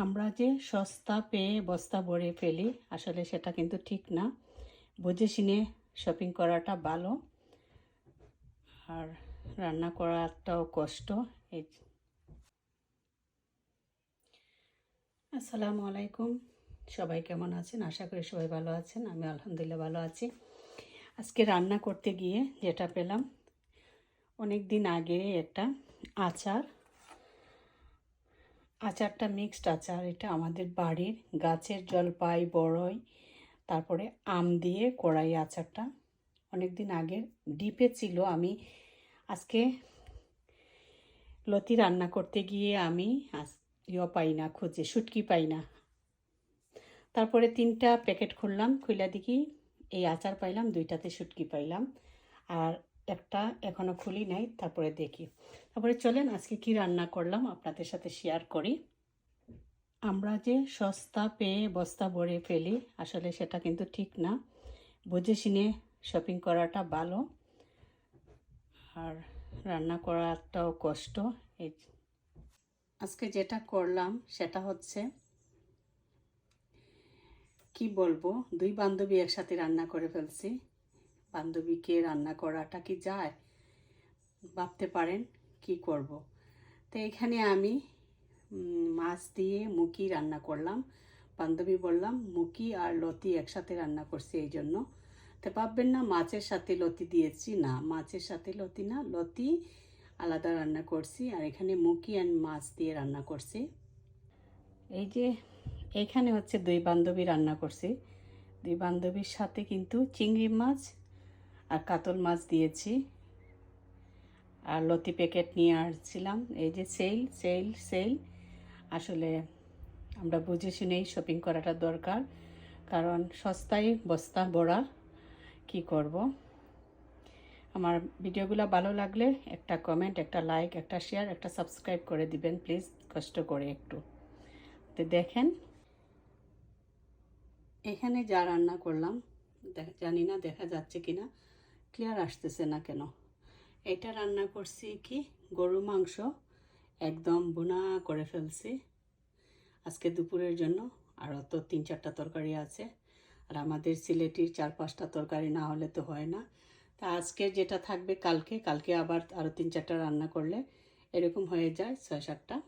আমরা যে সস্তা পেয়ে বস্তা ভরে ফেলি, আসলে সেটা কিন্তু ঠিক না। বুঝে শুনে শপিং করাটা ভালো। আর রান্না করাটাও কষ্ট। এই আসসালামু আলাইকুম। সবাই কেমন আছেন? আশা করি সবাই ভালো আছেন। আমি আলহামদুলিল্লাহ ভালো আছি। আজকে রান্না করতে গিয়ে যেটা পেলাম অনেক দিন আগে একটা আচার। আচারটা মিক্সড আচার এটা আমাদের বাড়ির গাছের জলপাই বড়ই। তারপরে আম দিয়ে কড়াই আচারটা। অনেক দিন আগের ডিপে ছিল আমি। আজকে লতি রান্না করতে গিয়ে আমি ইয়ে পাই না, খুঁজে শুটকি পাই না। তারপরে তিনটা প্যাকেট খুললাম খুলে দেখি এই আচার পাইলাম, দুইটাতে শুটকি পাইলাম। আর একটা এখনও খুলি নাই, তারপরে দেখি। তারপরে চলেন, আজকে কি রান্না করলাম আপনাদের সাথে শেয়ার করি। আমরা যে সস্তা পেয়ে বস্তা ভরে ফেলি, আসলে সেটা কিন্তু ঠিক না। বুঝে শুনে শপিং করাটা ভালো। আর রান্না করাটাও কষ্ট। এই আজকে যেটা করলাম, সেটা হচ্ছে, কি বলব, দুই বান্ধবী একসাথে রান্না করে ফেলছি। বান্ধবীকে রান্না করাটা কি যায়? ভাবতে পারেন কি করব। তো এখানে আমি মাছ দিয়ে মুখি রান্না করলাম। বান্ধবী বললাম মুকি আর লতি একসাথে রান্না করছি এই জন্য। তো ভাববেন না, মাছের সাথে লতি দিয়েছি। না, মাছের সাথে লতি না, লতি আলাদা রান্না করছি আর এখানে মুকি অ্যান্ড মাছ দিয়ে রান্না করছি। এই যে এখানে হচ্ছে দুই বান্ধবী রান্না করছি। দুই বান্ধবীর সাথে কিন্তু চিংড়ি মাছ আর কাতল মাছ দিয়েছি। আর লতি প্যাকেট নিয়ে আসছিলাম। এই যে সেল সেল সেল আসলে আমরা বুঝে শুনেই শপিং করাটা দরকার। কারণ সস্তায় বস্তা, বড়া কি করব? আমার ভিডিওগুলো ভালো লাগলে একটা কমেন্ট একটা লাইক একটা শেয়ার একটা সাবস্ক্রাইব করে দিবেন প্লিজ কষ্ট করে একটু। তো দেখেন। এখানে যা রান্না করলাম জানি না দেখা যাচ্ছে কি না ক্লিয়ার আসতেছে না কেন? এটা রান্না করছি কি? গরু মাংস একদম বোনা করে ফেলছি। আজকে দুপুরের জন্য, আর তো তিন চারটা তরকারি আছে। আর আমাদের সিলেটির চার পাঁচটা তরকারি না হলে তো হয় না। তা আজকে যেটা থাকবে কালকে কালকে আবার আরও তিন চারটা রান্না করলে এরকম হয়ে যায়, ছয় সাতটা।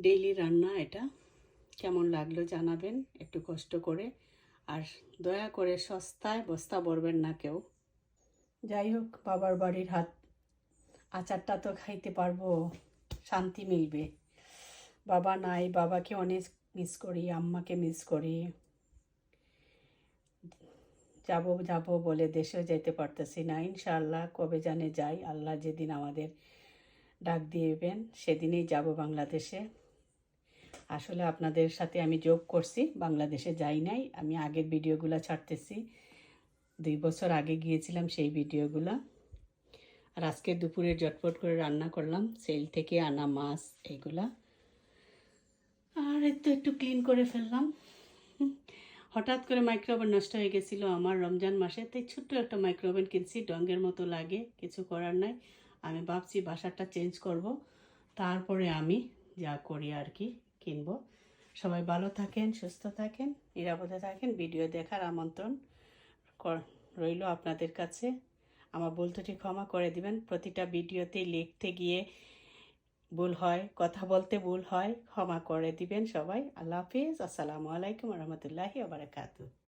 ডেইলি রান্না এটা। কেমন লাগল জানাবেন, একটু কষ্ট করে। আর দয়া করে সস্তায় বস্তা ভরবেন না কেউ। যাই হোক, বাবার বাড়ির হাত, আচারটা তো খাইতে পারব, শান্তি মিলবে। বাবা নাই, বাবাকে অনেক মিস করি, আম্মাকে মিস করি। যাব যাব বলে দেশেও যেতে পারতেছি না। ইনশাআল্লাহ কবে জানে যাই, আল্লাহ যেদিন আমাদের ডাক দিয়েবেন সেদিনেই যাব বাংলাদেশে। আসলে আপনাদের সাথে আমি যোগ করছি, বাংলাদেশে যাই নাই, আমি আগের ভিডিওগুলো ছাড়তেছি, দুই বছর আগে গিয়েছিলাম সেই ভিডিওগুলো। আর আজকে দুপুরে জটপট করে রান্না করলাম, সেল থেকে আনা মাছ এইগুলা আর একটু একটু ক্লিন করে ফেললাম। হঠাৎ করে মাইক্রোওভেন নষ্ট হয়ে গেছিল আমার রমজান মাসে, তাই ছোট্ট একটা মাইক্রোওভেন কিনছি, ডঙ্গের মতো লাগে, কিছু করার নাই। আমি ভাবছি বাসাটা চেঞ্জ করব, তারপরে আমি যা করি আর কি। কিনবো। সবাই ভালো থাকেন, সুস্থ থাকেন, নিরাপদে থাকেন। ভিডিও দেখার আমন্ত্রণ রইল আপনাদের কাছে। আমার ভুল ত্রুটি ক্ষমা করে দিবেন। প্রতিটা ভিডিওতে লিখতে গিয়ে ভুল হয়, কথা বলতে ভুল হয়, ক্ষমা করে দিবেন সবাই। আল্লাহ হাফিজ। আসসালামু আলাইকুম রহমতুল্লাহি আবরাকাতু